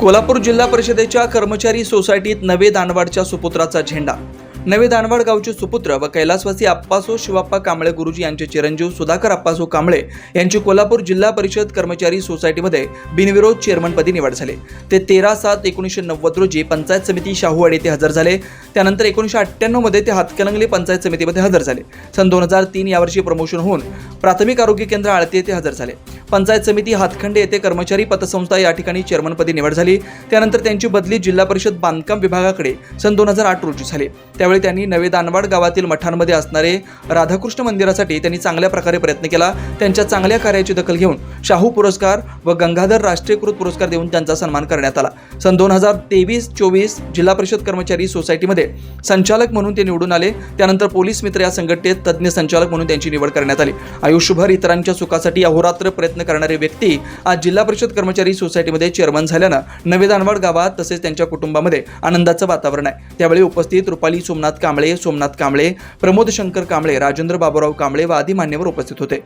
कोल्हापूर जिल्हा परिषदेच्या कर्मचारी सोसायटीत नवे दानवाडच्या सुपुत्राचा झेंडा. नवे दानवाड गावचे सुपुत्र व कैलासवासी आप्पासो शिवाप्पा कांबळे गुरुजी यांचे चिरंजीव सुधाकर आप्पासो कांबळे यांची कोल्हापूर जिल्हा परिषद कर्मचारी सोसायटीमध्ये बिनविरोध चेअरमनपदी निवड झाली. ते तेरा सात एकोणीसशे नव्वद रोजी पंचायत समिती शाहूवाडी येथे हजर झाले. त्यानंतर एकोणीसशे अठ्ठ्याण्णवमध्ये ते हातकलंगले पंचायत समितीमध्ये हजर झाले. सन दोन हजार तीन यावर्षी प्रमोशन होऊन प्राथमिक आरोग्य केंद्र आळती येथे हजर झाले. पंचायत समिती हातखंडे येथे कर्मचारी पतसंस्था या ठिकाणी चेअरमनपदी निवड झाली. त्यानंतर त्यांची बदली जिल्हा परिषद बांधकाम विभागाकडे सन दोन हजार आठ रोजी झाली. त्यावेळी त्यांनी नवे दानवाड गावातील मठांमध्ये असणारे राधाकृष्ण मंदिरासाठी त्यांनी चांगल्या प्रकारे प्रयत्न केला. त्यांच्या चांगल्या कार्याची दखल घेऊन शाहू पुरस्कार व गंगाधर राष्ट्रीयकृत पुरस्कार देऊन त्यांचा सन्मान करण्यात आला. सन दोन हजार तेवीस चोवीस जिल्हा परिषद कर्मचारी सोसायटीमध्ये संचालक म्हणून ते निवडून आले. त्यानंतर पोलीस मित्र या संघटनेत तज्ज्ञ संचालक म्हणून त्यांची निवड करण्यात आली. आयुष्यभर इतरांच्या सुखासाठी अहोरात्र प्रयत्न प्रयत्न करणारी व्यक्ती आज जिल्हा परिषद कर्मचारी सोसायटीमध्ये चेअरमन झाल्यानं नवे दानवाड गावात तसेच त्यांच्या कुटुंबामध्ये आनंदाचं वातावरण आहे. त्यावेळी उपस्थित रुपाली सोमनाथ कांबळे सोमनाथ कांबळे प्रमोद शंकर कांबळे राजेंद्र बाबूराव कांबळे व आदी मान्यवर उपस्थित होते.